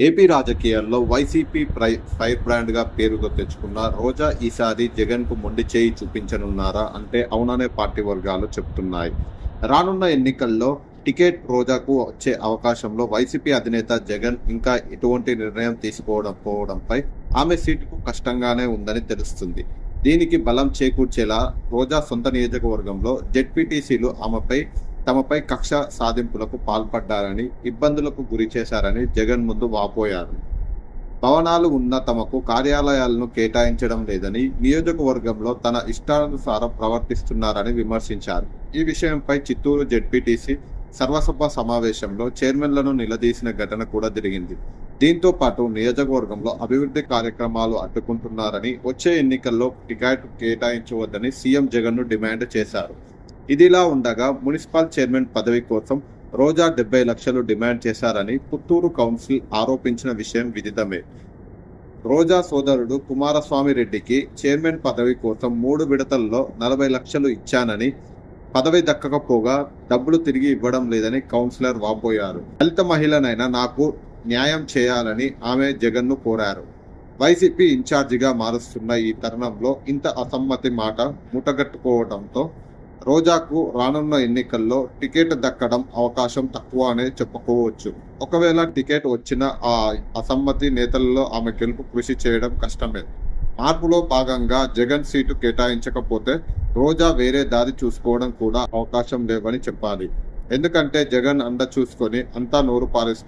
AP రాజకీయాల్లో YCP ప్రై fire బ్రాండ్గా పేరుగా తెచ్చుకున్న రోజా ఈసారి జగన్కు మొండి చేయి చూపించనున్నారా అంటే అవుననే పార్టీ వర్గాలు చెప్తున్నాయి. రానున్న ఎన్నికల్లో టికెట్ రోజాకు వచ్చే అవకాశంలో వైసీపీ అధినేత జగన్ ఇంకా ఎటువంటి నిర్ణయం తీసుకోవడం పోవడంపై ఆమె సీటుకు కష్టంగానే ఉందని తెలుస్తుంది. దీనికి బలం చేకూర్చేలా రోజా సొంత నియోజకవర్గంలో జెడ్పీటీసీలు ఆమెపై తమపై కక్ష సాధింపులకు పాల్పడ్డారని ఇబ్బందులకు గురి చేశారని జగన్ ముందు వాపోయారు. భవనాలు ఉన్న తమకు కార్యాలయాలను కేటాయించడం లేదని నియోజకవర్గంలో తన ఇష్టానుసారం ప్రవర్తిస్తున్నారని విమర్శించారు. ఈ విషయంపై చిత్తూరు జెడ్పీటీసీ సర్వసభ సమావేశంలో చైర్మన్లను నిలదీసిన ఘటన కూడా జరిగింది. దీంతో పాటు నియోజకవర్గంలో అభివృద్ధి కార్యక్రమాలు అడ్డుకుంటున్నారని వచ్చే ఎన్నికల్లో టికెట్ కేటాయించవద్దని సీఎం జగన్ను డిమాండ్ చేశారు. ఇదిలా ఉండగా మున్సిపల్ చైర్మన్ పదవి కోసం రోజా డెబ్బై లక్షలు డిమాండ్ చేశారని పుత్తూరు కౌన్సిల్ ఆరోపించిన విషయం విదితమే. రోజా సోదరుడు కుమారస్వామి రెడ్డికి చైర్మన్ పదవి కోసం మూడు విడతల్లో నలభై లక్షలు ఇచ్చానని పదవి దక్కకపోగా డబ్బులు తిరిగి ఇవ్వడం లేదని కౌన్సిలర్ వాపోయారు. దళిత మహిళనైనా నాకు న్యాయం చేయాలని ఆమె జగన్ను కోరారు. వైసీపీ ఇన్ఛార్జిగా మారుస్తున్న ఈ తరుణంలో ఇంత అసమ్మతి మాట ముటగట్టుకోవడంతో రోజాకు రానున్న ఎన్నికల్లో టికెట్ దక్కడం అవకాశం తక్కువ అనే చెప్పుకోవచ్చు. ఒకవేళ టికెట్ వచ్చిన ఆ అసమ్మతి నేతలలో ఆమె గెలుపు కృషి చేయడం కష్టమే. మార్పులో భాగంగా జగన్ సీటు కేటాయించకపోతే రోజా వేరే దారి చూసుకోవడం కూడా అవకాశం లేవని చెప్పాలి. ఎందుకంటే జగన్ అండ చూసుకొని అంతా నోరు పారేస్తారు